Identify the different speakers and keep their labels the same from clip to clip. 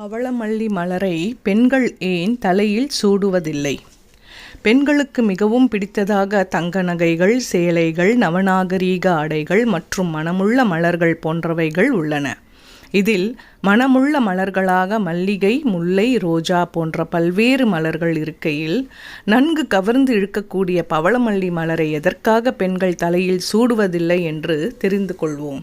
Speaker 1: பவளமல்லி மலரை பெண்கள் ஏன் தலையில் சூடுவதில்லை? பெண்களுக்கு மிகவும் பிடித்ததாக தங்க நகைகள் சேலைகள் நவநாகரீக ஆடைகள் மற்றும் மனமுள்ள மலர்கள் போன்றவைகள் உள்ளன. இதில் மனமுள்ள மலர்களாக மல்லிகை முல்லை ரோஜா போன்ற பல்வேறு மலர்கள் இருக்கையில் நன்கு கவர்ந்து இழுக்கக்கூடிய பவளமல்லி மலரை எதற்காக பெண்கள் தலையில் சூடுவதில்லை என்று தெரிந்து கொள்வோம்.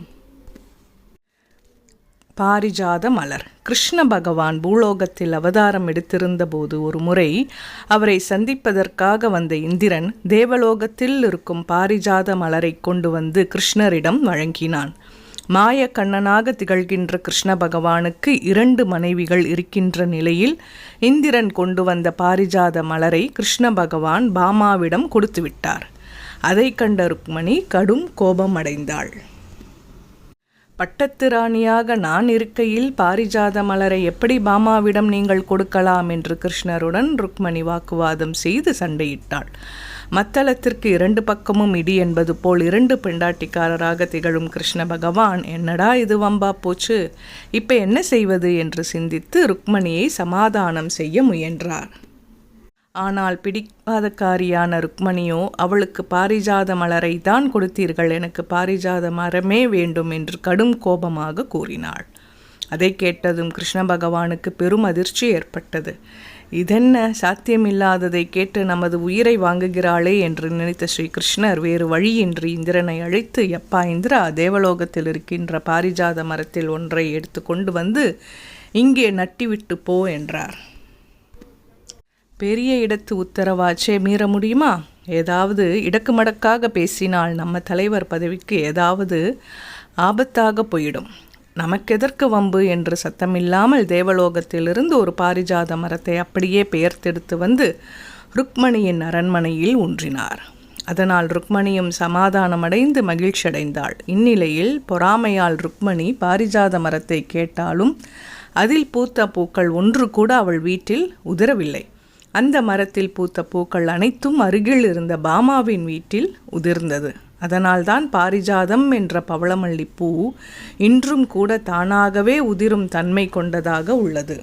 Speaker 1: பாரிஜாத மலர். கிருஷ்ண பகவான் பூலோகத்தில் அவதாரம் எடுத்திருந்த போது ஒரு முறை அவரை சந்திப்பதற்காக வந்த இந்திரன் தேவலோகத்தில் இருக்கும் பாரிஜாத மலரை கொண்டு வந்து கிருஷ்ணரிடம் வழங்கினான். மாய கண்ணனாக திகழ்கின்ற கிருஷ்ண பகவானுக்கு இரண்டு மனைவிகள் இருக்கின்ற நிலையில் இந்திரன் கொண்டு வந்த பாரிஜாத மலரை கிருஷ்ண பகவான் பாமாவிடம் கொடுத்துவிட்டார். அதை கண்ட ருக்மணி கடும் கோபமடைந்தாள். பட்டத்து ராணியாக நான் இருக்கையில் பாரிஜாத மலரை எப்படி பாமாவிடம் நீங்கள் கொடுக்கலாம் என்று கிருஷ்ணருடன் ருக்மணி வாக்குவாதம் செய்து சண்டையிட்டாள். மத்தளத்திற்கு இரண்டு பக்கமும் இடி என்பது போல் இரண்டு பெண்டாட்டிக்காரராக திகழும் கிருஷ்ண பகவான் என்னடா இது வம்பா போச்சு? இப்போ என்ன செய்வது? என்று சிந்தித்து ருக்மணியை சமாதானம் செய்ய முயன்றார். ஆனால் பிடிக்காதக்காரியான ருக்மணியோ அவளுக்கு பாரிஜாத மலரை தான் கொடுத்தீர்கள். எனக்கு பாரிஜாத மரமே வேண்டும் என்று கடும் கோபமாக கூறினாள். அதை கேட்டதும் கிருஷ்ண பகவானுக்கு பெரும் அதிர்ச்சி ஏற்பட்டது. இதென்ன? சாத்தியமில்லாததை கேட்டு நமது உயிரை வாங்குகிறாளே என்று நினைத்த ஸ்ரீ கிருஷ்ணர் வேறு வழியின்றி இந்திரனை அழைத்து எப்பா இந்திரா தேவலோகத்தில் இருக்கின்ற பாரிஜாத மரத்தில் ஒன்றை எடுத்து கொண்டு வந்து இங்கே நட்டிவிட்டு போ என்றார். பெரிய இடத்து உத்தரவாச்சே மீற முடியுமா? ஏதாவது இடக்கு மடக்காக பேசினால் நம்ம தலைவர் பதவிக்கு ஏதாவது ஆபத்தாக போயிடும். நமக்கெதற்கு வம்பு என்று சத்தமில்லாமல் தேவலோகத்திலிருந்து ஒரு பாரிஜாத மரத்தை அப்படியே பெயர்த்தெடுத்து வந்து ருக்மணியின் அரண்மனையில் ஊன்றினார். அதனால் ருக்மணியும் சமாதானமடைந்து மகிழ்ச்சியடைந்தாள். இந்நிலையில் பொறாமையால் ருக்மணி பாரிஜாத மரத்தை கேட்டாலும் அதில் பூத்த பூக்கள் ஒன்று கூட அவள் வீட்டில் உதிரவில்லை அந்த மரத்தில் பூத்த பூக்கள் அனைத்தும் அருகில் இருந்த பாமாவின் வீட்டில் உதிர்ந்தது. அதனால்தான் பாரிஜாதம் என்ற பவளமல்லி பூ இன்றும் கூட தானாகவே உதிரும் தன்மை கொண்டதாக உள்ளது.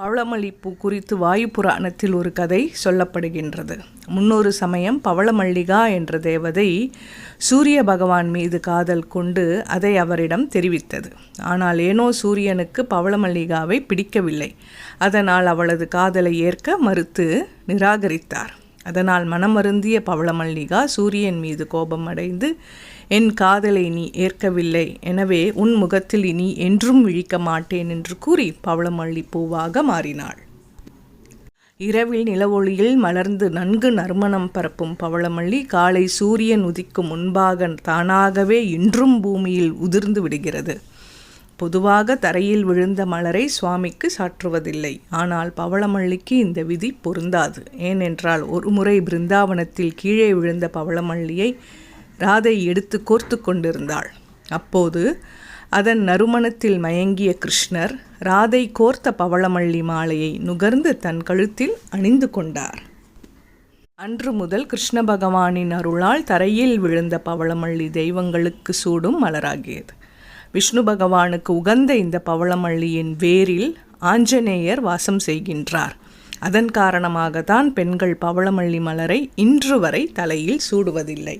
Speaker 1: பவளமல்லி பூ குறித்து வாயு புராணத்தில் ஒரு கதை சொல்லப்படுகின்றது. முன்னொரு சமயம் பவளமல்லிகா என்ற தேவதை சூரிய பகவான் மீது காதல் கொண்டு அதை அவரிடம் தெரிவித்தது. ஆனால் ஏனோ சூரியனுக்கு பவளமல்லிகாவை பிடிக்கவில்லை. அதனால் அவளது காதலை ஏற்க மறுத்து நிராகரித்தார். அதனால் மனமருந்திய பவளமல்லிகா சூரியன் மீது கோபம் அடைந்து என் காதலை நீ ஏற்கவில்லை. எனவே உன் முகத்தில் இனி என்றும் விழிக்க மாட்டேன் என்று கூறி பவளமல்லி பூவாக மாறினாள். இரவில் நிலவொளியில் மலர்ந்து நன்கு நறுமணம் பரப்பும் பவளமல்லி காலை சூரியன் உதிக்கும் முன்பாக தானாகவே இன்றும் பூமியில் உதிர்ந்து விடுகிறது. பொதுவாக தரையில் விழுந்த மலரை சுவாமிக்கு சாற்றுவதில்லை. ஆனால் பவளமல்லிக்கு இந்த விதி பொருந்தாது. ஏனென்றால் ஒரு முறை பிருந்தாவனத்தில் கீழே விழுந்த பவளமல்லியை ராதை எடுத்து கோர்த்து கொண்டிருந்தாள். அப்போது அதன் நறுமணத்தில் மயங்கிய கிருஷ்ணர் ராதை கோர்த்த பவளமல்லி மாலையை நுகர்ந்து தன் கழுத்தில் அணிந்து கொண்டார். அன்று முதல் கிருஷ்ண பகவானின் அருளால் தரையில் விழுந்த பவளமல்லி தெய்வங்களுக்கு சூடும் மலராகியது. விஷ்ணு பகவானுக்கு உகந்த இந்த பவளமல்லியின் வேரில் ஆஞ்சநேயர் வாசம் செய்கின்றார். அதன் காரணமாக தான் பெண்கள் பவளமல்லி மலரை இன்று வரை தலையில் சூடுவதில்லை.